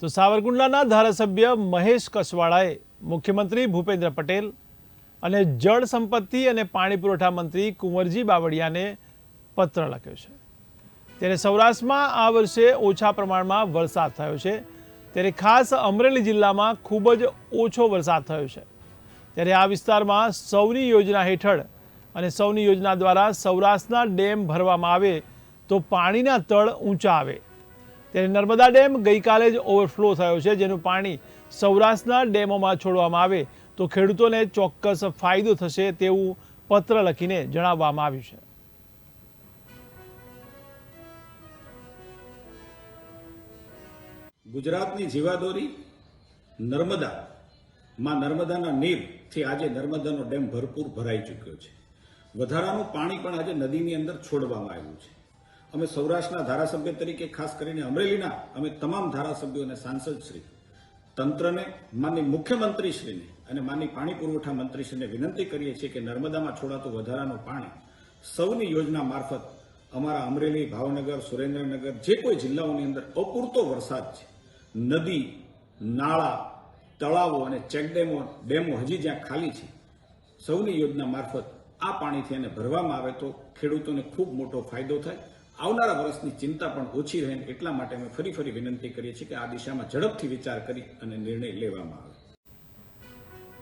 તો સાવરકુંડલાના ધારાસભ્ય મહેશ કસવાળાએ મુખ્યમંત્રી ભૂપેન્દ્ર પટેલ અને જળ સંપત્તિ અને પાણી પુરવઠા મંત્રી કુંવરજી બાવળિયાને પત્ર લખ્યો છે. ત્યારે સૌરાષ્ટ્રમાં આ વર્ષે ઓછા પ્રમાણમાં વરસાદ થયો છે. ત્યારે ખાસ અમરેલી જિલ્લામાં ખૂબ જ ઓછો વરસાદ થયો છે. ત્યારે આ વિસ્તારમાં સૌની યોજના હેઠળ અને સૌની યોજના દ્વારા સૌરાષ્ટ્રના ડેમ ભરવામાં આવે તો પાણીના તળ ઊંચા આવે. ત્યારે નર્મદા ડેમ ગઈકાલે જ ઓવરફ્લો થયો છે, જેનું પાણી સૌરાષ્ટ્રના ડેમોમાં છોડવામાં આવે. તો ખેડૂતોને ચોક્કસ ફાયદો થશે તેવું પત્ર લખીને જણાવવામાં આવ્યું છે. ગુજરાતની જીવાદોરી નર્મદા. માં નર્મદાના નીરથી આજે નર્મદાનો ડેમ ભરપૂર ભરાઈ ચૂક્યો છે. વધારાનું પાણી પણ આજે નદીની અંદર છોડવામાં આવ્યું છે. અમે સૌરાષ્ટ્રના ધારાસભ્ય તરીકે ખાસ કરીને અમરેલીના અમે તમામ ધારાસભ્યો અને સાંસદશ્રી, તંત્રને માની મુખ્યમંત્રીશ્રીને અને માની પાણી પુરવઠા મંત્રીશ્રીને વિનંતી કરીએ છીએ કે નર્મદામાં છોડાતું વધારાનું પાણી સૌની યોજના મારફત અમારા અમરેલી, ભાવનગર, સુરેન્દ્રનગર જે કોઈ જિલ્લાઓની અંદર અપૂરતો વરસાદ છે. નદી, નાળા, તળાવો અને ચેકડેમો, ડેમો હજી જ્યાં ખાલી છે, સૌની યોજના મારફત આ પાણીથી એને ભરવામાં આવે તો ખેડૂતોને ખૂબ મોટો ફાયદો થાય. આવનારા વર્ષની ચિંતા પણ ઓછી રહે એટલા માટે અમે ફરી ફરી વિનંતી કરીએ છીએ કે આ દિશામાં ઝડપથી વિચાર કરી અને નિર્ણય લેવામાં આવે.